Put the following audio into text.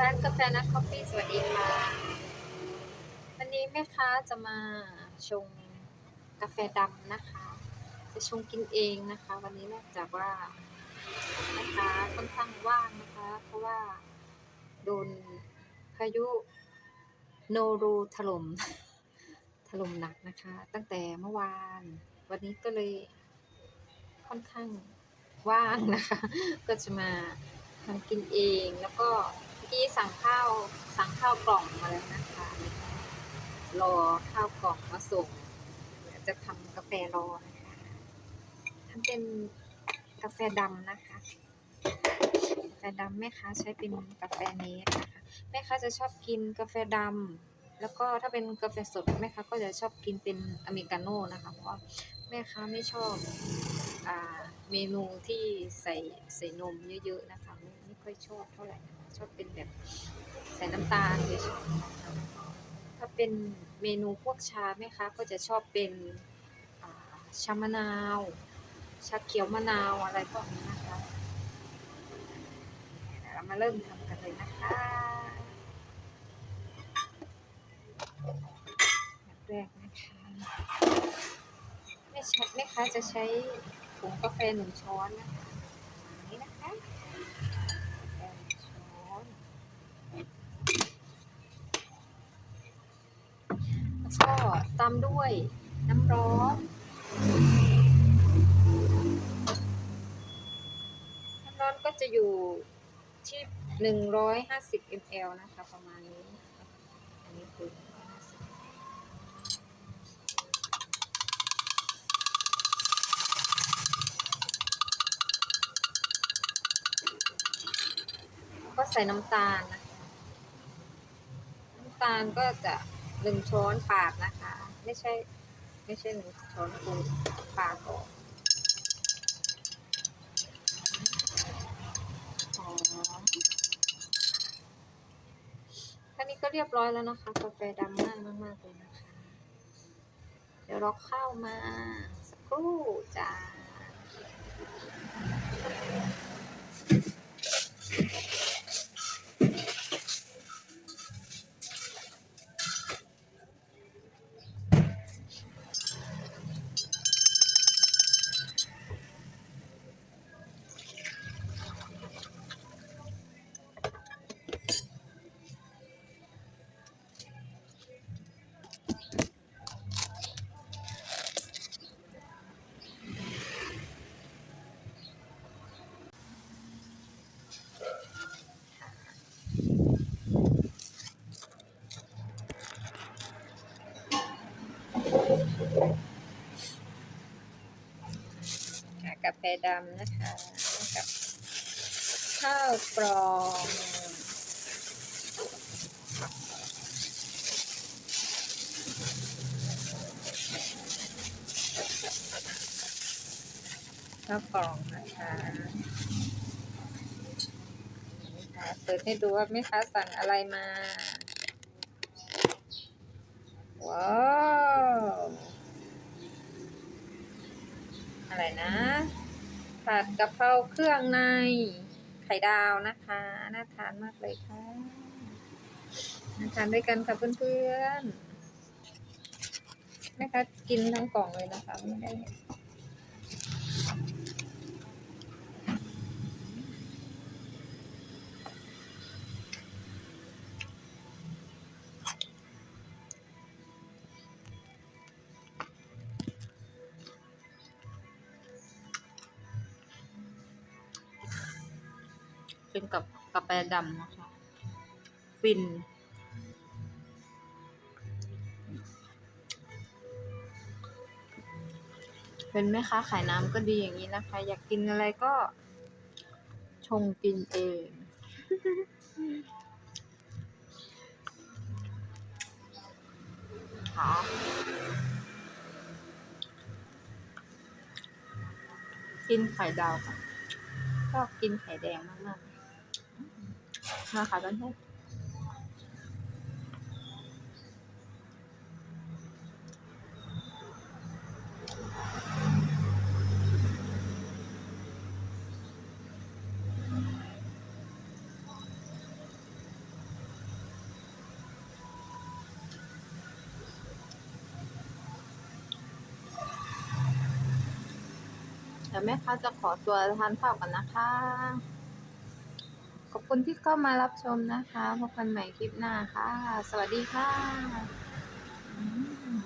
ร้านกาแฟนัทคอฟฟี่สวัสดีค่ะ วันนี้แม่ค้าจะมาชงกาแฟดำนะคะ จะชงกินเองนะคะ วันนี้เนื่องจากว่าแม่ค้าค่อนข้างว่างนะคะ เพราะว่าโดนพายุโนรูถล่มถล่มหนักนะคะ ตั้งแต่เมื่อวาน วันนี้ก็เลยค่อนข้างว่างนะคะ ก็จะมาทำกินเองแล้วก็ กี้สั่งข้าวสั่งข้าวกล่องมาแล้วนะคะ รอข้าวกล่องมาส่งเดี๋ยวจะทำกาแฟรอนะคะทำเป็นกาแฟดำนะคะ กาแฟดำแม่ค้าใช้เป็นกาแฟเนสนะคะ แม่ค้าจะชอบกินกาแฟดำแล้วก็ถ้าเป็นกาแฟสดแม่ค้าก็จะชอบกินเป็นอเมริกาโน่นะคะ เพราะแม่ค้าไม่ชอบอเมนูที่ใส่ใส่นมเยอะๆนะคะ ไม่ค่อยชอบเท่าไหร่ ชอบเป็นแบบใส่น้ำตาลเฉยๆนะคะถ้าเป็นเมนูพวกชาแม่ค้าก็จะชอบเป็นชามะนาว ชาเขียวมะนาวอะไรพวกนี้นะคะเดี๋ยวเรามาเริ่มทำกันเลยนะคะแบบแรกนะคะแม่ชัดแม่ค้าจะใช้ผงกาแฟหนึ่งช้อนนะคะอย่างนี้นะคะกาแฟหนึ่งช้อนแล้ว ก็ตามด้วยน้ำร้อนน้ำร้อนก็จะอยู่ที่หนึ่งร้อยห้าสิบมลนะคะ ประมาณนี้ อันนี้คือก็ใส่น้ำตาลนะ น้ำตาลก็จะ หนึ่งช้อนปาดนะคะ ไม่ใช่ ไม่ใช่หนึ่งช้อนปูปาดก่อนหอมแค่นี้ก็เรียบร้อยแล้วนะคะ กาแฟดำง่ายมากๆเลยนะคะ เดี๋ยวเราเข้ามาสักครู่จ้า แฟดำนะคะกับข้าวกรองข้าวกล่องนะคะนะคะเปิดให้ดูว่าแม่ค้าสั่งอะไรมา ว้าว อะไรนะ ดกะเพราเครื่องใน ไข่ดาวนะคะ น่าทานมากเลยค่ะน่าทานด้วยกันค่ะเพื่อนๆแม่คะกินทั้งกล่องเลยนะคะไม่ได้ เป็นกับกาแฟดำนะคะ ฟิน เป็นแม่ค้าขายน้ำก็ดีอย่างนี้นะคะ อยากกินอะไรก็ ชงกินเองค่ะกินไข่ดาวค่ะชอบกินไข่แดงมากๆ นะคะท่านผู้แต่แม่ค้าจะขอตัวทานข้าวกันนะคะ ขอบคุณที่เข้ามารับชมนะคะ พบกันใหม่คลิปหน้าค่ะ สวัสดีค่ะอืม